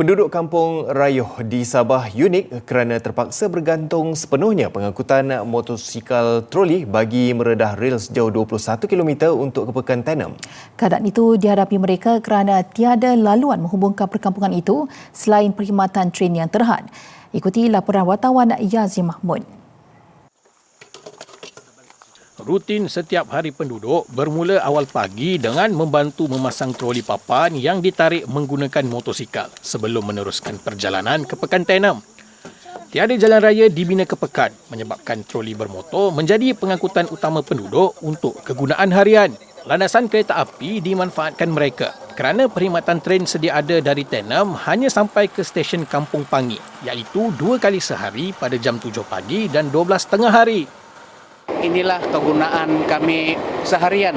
Penduduk kampung Rayuh di Sabah unik kerana terpaksa bergantung sepenuhnya pengangkutan motosikal troli bagi meredah rel sejauh 21 km untuk ke Pekan Tanam. Keadaan itu dihadapi mereka kerana tiada laluan menghubungkan perkampungan itu selain perkhidmatan tren yang terhad. Ikuti laporan wartawan Yazim Mahmud. Rutin setiap hari penduduk bermula awal pagi dengan membantu memasang troli papan yang ditarik menggunakan motosikal sebelum meneruskan perjalanan ke Pekan Tenam. Tiada jalan raya dibina ke Pekan menyebabkan troli bermotor menjadi pengangkutan utama penduduk untuk kegunaan harian. Landasan kereta api dimanfaatkan mereka kerana perkhidmatan tren sedia ada dari Tenam hanya sampai ke stesen Kampung Pangi iaitu dua kali sehari pada jam 7 pagi dan 12.30 hari. Inilah kegunaan kami seharian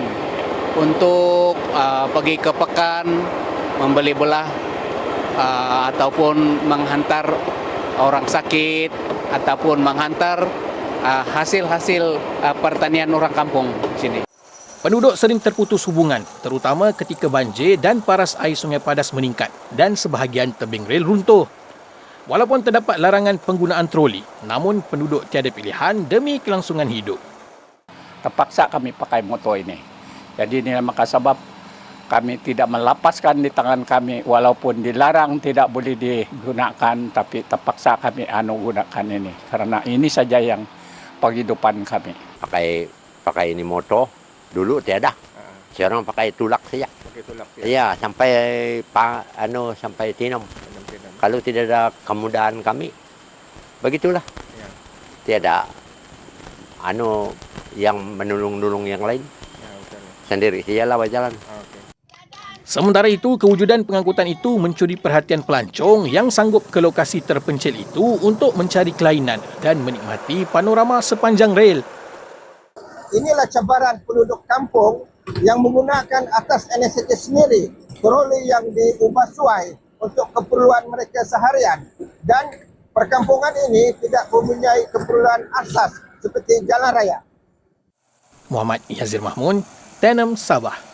untuk uh, pergi ke pekan, membeli belah uh, ataupun menghantar orang sakit ataupun menghantar uh, hasil-hasil uh, pertanian orang kampung sini. Penduduk sering terputus hubungan terutama ketika banjir dan paras air Sungai Padas meningkat dan sebahagian tebing rel runtuh. Walaupun terdapat larangan penggunaan troli, namun penduduk tiada pilihan demi kelangsungan hidup. terpaksa kami pakai motor ini. Jadi ini maka sebab kami tidak melepaskan di tangan kami walaupun dilarang tidak boleh digunakan tapi terpaksa kami anu gunakan ini karena ini saja yang penghidupan kami. pakai pakai ini motor dulu tiada sekarang pakai tulak saja ya sampai pa, anu sampai tinam kalau tidak ada kemudahan kami begitulah. Tiada anu yang menolong-nolong yang lain. Sendiri sajalah berjalan. Sementara itu, kewujudan pengangkutan itu mencuri perhatian pelancong yang sanggup ke lokasi terpencil itu untuk mencari kelainan dan menikmati panorama sepanjang rel. inilah cabaran penduduk kampung yang menggunakan atas inisiatif sendiri troli yang diubah suai untuk keperluan mereka seharian dan perkampungan ini tidak mempunyai keperluan asas seperti jalan raya. Muhammad Yazir Mahmud, Tenem, Sabah.